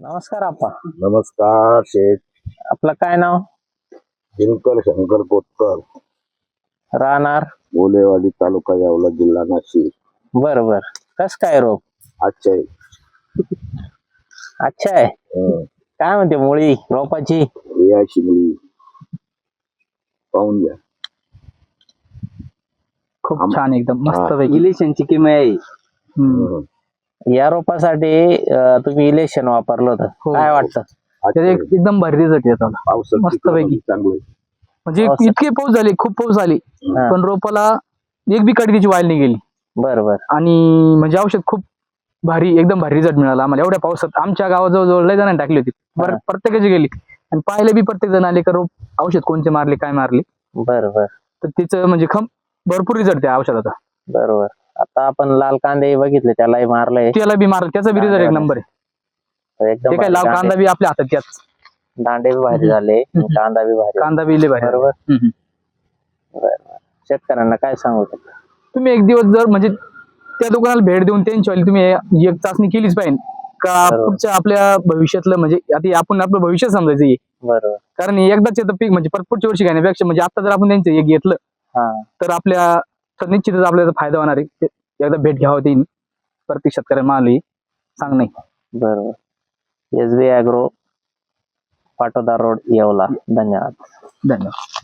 नमस्कार आप्पा नमस्कार शेठ. आपलं काय नाव? दिनकर शंकर कोतकर राहणार? बोलेवाडी तालुका यावला जिल्हा नाशिक. बर बर कस काय रोप आजच्या अच्छा आहे? काय म्हणते मुळी रोपाची? पाहून घ्या. खूप आम- छान एकदम. मस्त हा. पैकी इलेक्शनची किमी आहे. हं. या रोपासाठी अं, तुम्ही इलेक्शन वापरलं होतं. हो. काय वाटतं? आजच्या एक- एकदम भारी रिझल्ट येतात पावसात मस्त पिकलं पैकी. चांगलं म्हणजे. इतके पाऊस झाले खूप पाऊस झाले. हा. पण रोपाला एक बी काडी त्याची वाईल नाही गेली. बर बर आणि म्हणजे औषध खूप भारी एकदम भारी रिझल्ट मिळाला आम्हाला. एवढ्या पावसात आमच्या गावाजवळ जवळ लय जणांनी टाकली होती. बरं हा. प्रत्येकाची गेली. आणि पाहिले बी प्रत्येक जण आले का रोप औषध कोणते मारले काय मारले. बर बर तर तिचं म्हणजे खम भरपूर रिझल्ट त्या औषधाचा. बरोबर. आता आपण लाल कांदे बघितले त्यालाही मारलंय. त्याला बी मारलं त्याचा बी रिझल्ट एक नंबर आहे. एकदम ते काय भारी लाव कांदे- बी आपल्या हातात त्याच दांडे बी भारी झाले. कांदा बी भारी कांदा बी लय भारी बरोबर? हम्म, हम्म. शेतकऱ्यांना काय सांगू शकतो? तुम्ही एक दिवस जर म्हणजे त्या दुकानाला भेट देऊन त्यांची वाली तुम्ही एक चाचणी केलीच पाहिजे. का बरोबर. पुढच्या आपल्या भविष्यातलं म्हणजे आता आपण आपलं भविष्य समजायचं हे. बरोबर. कारण एकदाच येतं पीक म्हणजे परत पुढच्या वर्षी घेण्यापेक्षा म्हणजे आता जर आपण त्यांचं एक घेतलं हा. तर आपल्या तर निश्चितच आपल्याला फायदा होणार आहे. एकदा भेट घ्यावं ते प्रत्येक शेतकऱ्यांना आली. सांग नाही. बरोबर. S B agro Patoda road Yeola. धन्यवाद. धन्यवाद.